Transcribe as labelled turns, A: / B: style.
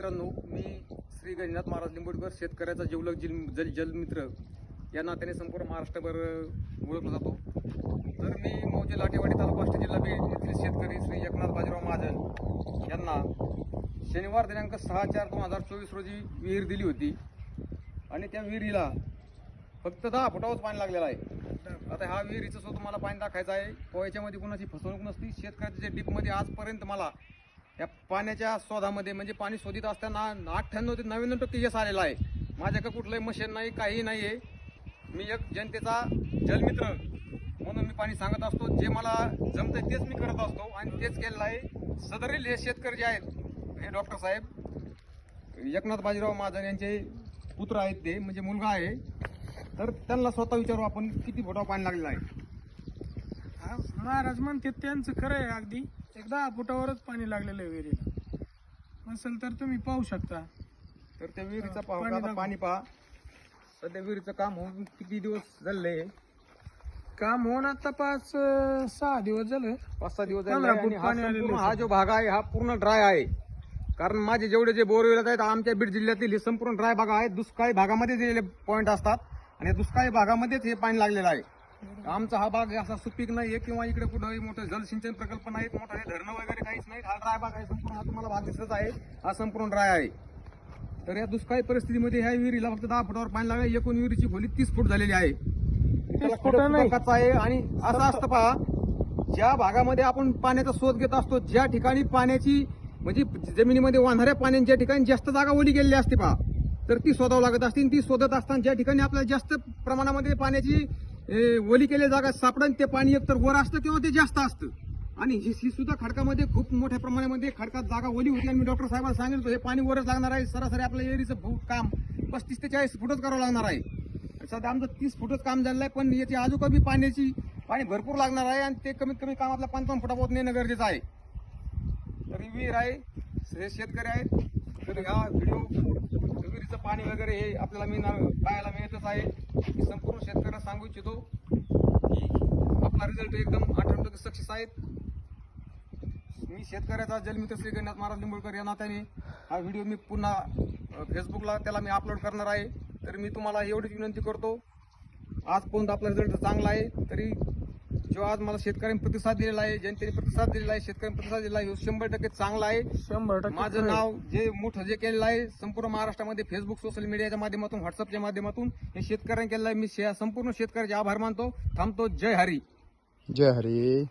A: मित्रांनो मी श्री गणनाथ महाराज लिंबोडकर शेतकऱ्याचा जीवलक जिल जल जलमित्र या नात्याने संपूर्ण महाराष्ट्रभर ओळखला जातो. तर मी मौजे लाटेवाडी तालुका अष्ट जिल्हा बीड येथील शेतकरी श्री एकनाथ बाजीराव महाजन यांना शनिवार दिनांक सहा चार दोन हजार चोवीस रोजी विहीर दिली होती. आणि त्या विहिरीला फक्त दहा फुटावरच पाणी लागलेलं आहे. आता ह्या विहिरीचं सुद्धा मला पाणी दाखायचं आहे. व याच्यामध्ये कोणाची फसवणूक नसती. शेतकऱ्याच्या डीपमध्ये आजपर्यंत मला या पाण्याच्या शोधामध्ये म्हणजे पाणी शोधित असताना अठ्ठ्याण्णव ते नव्याण्णव टक्के यश आलेलं आहे. माझ्याकडे कुठलंही मशीन नाही काही नाही आहे. मी एक जनतेचा जलमित्र म्हणून मी पाणी सांगत असतो. जे मला जमतंय तेच मी करत असतो आणि तेच केलेलं आहे. सदरील हे शेतकरी जे आहेत हे डॉक्टर साहेब एकनाथ बाजीराव महाजन यांचे पुत्र आहेत ते म्हणजे मुलगा आहे. तर त्यांना स्वतः विचारू आपण किती फुटावर पाणी लागलेलं आहे.
B: हा, महाराज म्हणते त्यांचं खरं आहे अगदी. एक दहा फुटावरच पाणी लागलेलं आहे विहिरीला. नसेल तर तुम्ही पाहू शकता.
A: तर त्या विहिरीचं पाहू
B: पाणी
A: का आता
B: दाखव.
A: पाणी पहा. सध्या विहिरीचं काम होऊन किती दिवस झाले
B: काम होऊन आता पाच अं, सहा दिवस झालं.
A: पाच सहा दिवस
B: पंधरा
A: झाले
B: फूट
A: आणि हा
B: पाणी आलेलं
A: संपूर्ण
B: आहे.
A: हा जो भाग आहे हा पूर्ण ड्राय आहे. कारण माझे जेवढे जे बोरवेल आहेत आमच्या बीड जिल्ह्यातील हे संपूर्ण ड्राय भाग आहे दुष्काळी भागामध्ये दिलेले पॉईंट असतात. आणि या दुष्काळी भागामध्येच हे पाणी लागलेलं आहे. आमचा हा भाग असा सुपीक नाहीये किंवा इकडे कुठे मोठे जलसिंचन प्रकल्प नाहीत मोठे धरणं वगैरे काहीच नाही हा ड्राय भाग आहे संपूर्ण हा तुम्हाला भाग दिसत आहे. हा संपूर्ण ड्राय आहे. तर या दुष्काळी परिस्थितीमध्ये ह्या विहिरीला फक्त दहा फुटावर पाणी लागलं एकूण विहिरीची खोली तीस फूट झालेली आहे. आहे? आणि असं असतं पहा ज्या भागामध्ये आपण पाण्याचा शोध घेत असतो ज्या ठिकाणी पाण्याची म्हणजे जमिनीमध्ये वांधाऱ्या पाण्याच्या ठिकाणी जास्त जागा ओली गेलेली असते पहा तर ती शोधावं लागत असते आणि ती शोधत असताना ज्या ठिकाणी आपल्याला जास्त प्रमाणामध्ये पाण्याची ओली केले जागा सापडन ते पाणी एकतर वर असतं किंवा ते जास्त असतं. आणि ही सुद्धा खडकामध्ये खूप मोठ्या प्रमाणामध्ये खडकात जागा ओली होती. आणि मी डॉक्टर साहेबांना सांगितलं हे पाणी वरच लागणार आहे. सरासरी आपल्या एरीचं काम पस्तीस ते चाळीस फुटच करावं लागणार आहे. सध्या आमचं तीस फुटच काम झालेलं आहे पण याची आजूबाजू पाण्याची पाणी भरपूर लागणार आहे आणि ते कमीत कमी काम आपल्या पंचावन्न फुटापर्यंत नेणं गरजेचं आहे. तर विहीर आहे हे शेतकरी आहेत. तर ह्या व्हिडिओ विहिरीचं पाणी वगैरे हे आपल्याला मिळणार पाहायला मिळतच आहे. मी संपूर्ण शेतकऱ्याला सांगू इच्छितो की आपला रिझल्ट एकदम अठरा टक्के सक्सेस आहेत. मी शेतकऱ्याचा जलमित्र श्री गणनाथ महाराज लिंबोळकर या नात्याने हा व्हिडिओ मी पुन्हा फेसबुकला त्याला मी अपलोड करणार आहे. तर मी तुम्हाला एवढीच विनंती करतो. आजपर्यंत आपला रिझल्ट चांगला आहे तरी जो आज मला शेतकऱ्यांनी प्रतिसाद दिलेला आहे जनतेने प्रतिसाद दिलेला आहे शेतकऱ्यांनी प्रतिसाद दिलेला आहे शंभर टक्के चांगला आहे.
B: शंभर टक्के
A: माझं
B: खरं आहे.
A: नाव जे मोठं जे केलेलं आहे संपूर्ण महाराष्ट्रामध्ये फेसबुक सोशल मीडियाच्या माध्यमातून व्हॉट्सअपच्या माध्यमातून हे शेतकऱ्यांनी केलेलं आहे. मी शे- संपूर्ण शेतकऱ्याचे आभार मानतो. थांबतो. जय हरी.
C: जय हरी.